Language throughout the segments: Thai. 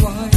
Why?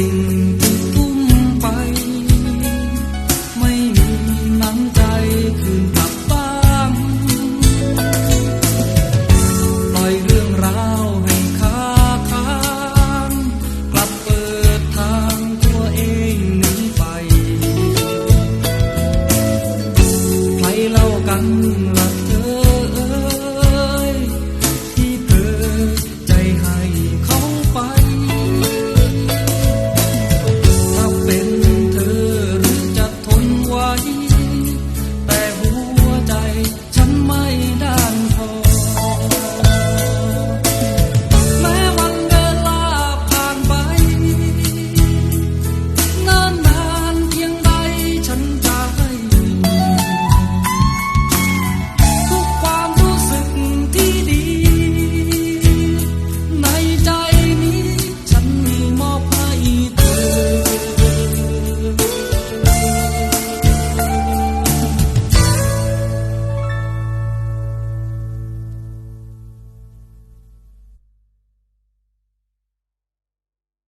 สิ่งที่ทุ่มไป ไม่มีน้ำใจคืนกับ้านปล่อยเรื่องราวให้คาค้างกลับเปิดทางตัวเองหนีไป ใครเล่ากันล่ะ